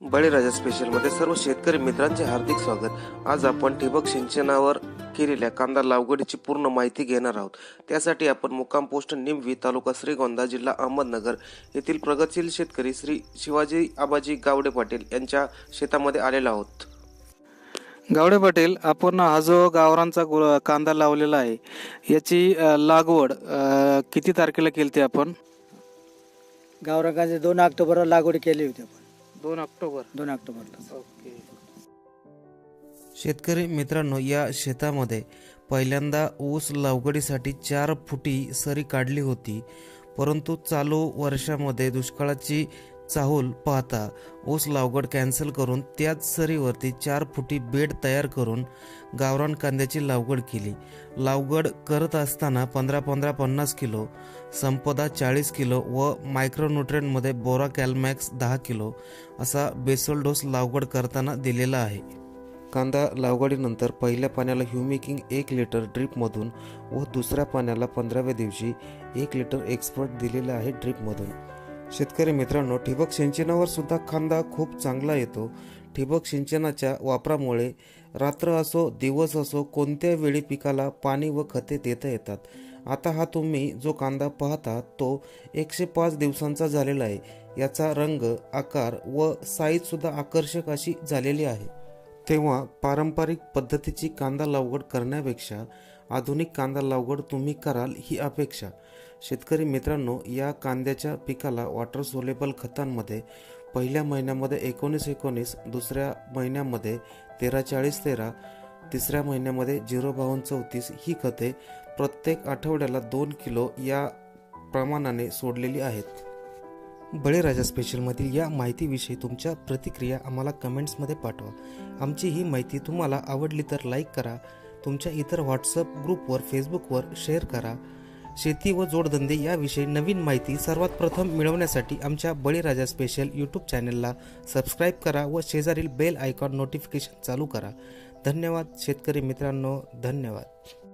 बळीराजा स्पेशलमध्ये सर्व शेतकरी मित्रांचे हार्दिक स्वागत. आज आपण ठिबक सिंचनावर केलेल्या कांदा लागवडीची पूर्ण माहिती घेणार आहोत. त्यासाठी आपण मुक्काम पोस्ट निमवी तालुका श्रीगोंदा जिल्हा अहमदनगर येथील प्रगतशील शेतकरी श्री शिवाजी आबाजी गावडे पाटील यांच्या शेतामध्ये आलेलो आहोत. गावडे पाटील आपण हा जो गावरांचा गु- कांदा लावलेला आहे याची लागवड किती तारखेला केली ती आपण? गावरंगाचे दोन ऑक्टोबरला लागवड केली होती आपण. दोन ऑक्टोबर. दोन ऑक्टोबरला. ओके. शेतकरी मित्रांनो या शेतामध्ये पहिल्यांदा ऊस लागवडीसाठी चार फुटी सरी काढली होती. परंतु चालू वर्षामध्ये दुष्काळाची चाहूल पाहता ऊस लागवड कॅन्सल करून त्याच सरीवरती चार फुटी बेड तयार करून गावरान कांद्याची लागवड केली. लागवड करत असताना पंधरा पंधरा पन्नास किलो संपदा चाळीस किलो व मायक्रोन्युट्रेनमध्ये बोरा कॅलमॅक्स दहा किलो असा बेसल डोस लागवड करताना दिलेला आहे. कांदा लागवडीनंतर पहिल्या पाण्याला ह्युमिकिंग एक लिटर ड्रीपमधून व दुसऱ्या पाण्याला पंधराव्या दिवशी एक लिटर एक्सपर्ट दिलेला आहे ड्रीपमधून शेतकरी मित्रांनो ठिबक सिंचनावर सुद्धा कांदा खूप चांगला येतो. ठिबक सिंचनाच्या वापरामुळे रात्र असो दिवस असो कोणत्या वेळी पिकाला पाणी व खते देता येतात? आता हा तुम्ही जो कांदा पाहता तो एकशे पाच दिवसांचा झालेला आहे. याचा रंग आकार व साईज सुद्धा आकर्षक अशी झालेली आहे. तेव्हा पारंपरिक पद्धतीची कांदा लागवड करण्यापेक्षा आधुनिक कांदा लागवड तुम्ही कराल ही अपेक्षा. शेतकरी मित्रांनो या कांद्याच्या पिकाला वॉटर सोलेबल खतांमध्ये पहिल्या महिन्यामध्ये एकोणीस एकोणीस दुसऱ्या महिन्यामध्ये तेरा चाळीस तेरा तिसऱ्या महिन्यामध्ये झिरो बावन्न चौतीस ही खते प्रत्येक आठवड्याला दोन किलो या प्रमाणाने सोडलेली आहेत. बळीराजा स्पेशलमधील या माहितीविषयी तुमच्या प्रतिक्रिया आम्हाला कमेंट्समध्ये पाठवा. आमची ही माहिती तुम्हाला आवडली तर लाईक करा. तुमच्या इतर व्हॉट्सअप ग्रुपवर फेसबुकवर शेअर करा. शेती व जोडधंदे याविषयी नवीन माहिती सर्वात प्रथम मिळवण्यासाठी आमच्या बळीराजा स्पेशल यूट्यूब चॅनलला सबस्क्राईब करा व शेजारील बेल आयकॉन नोटिफिकेशन चालू करा. धन्यवाद शेतकरी मित्रांनो. धन्यवाद.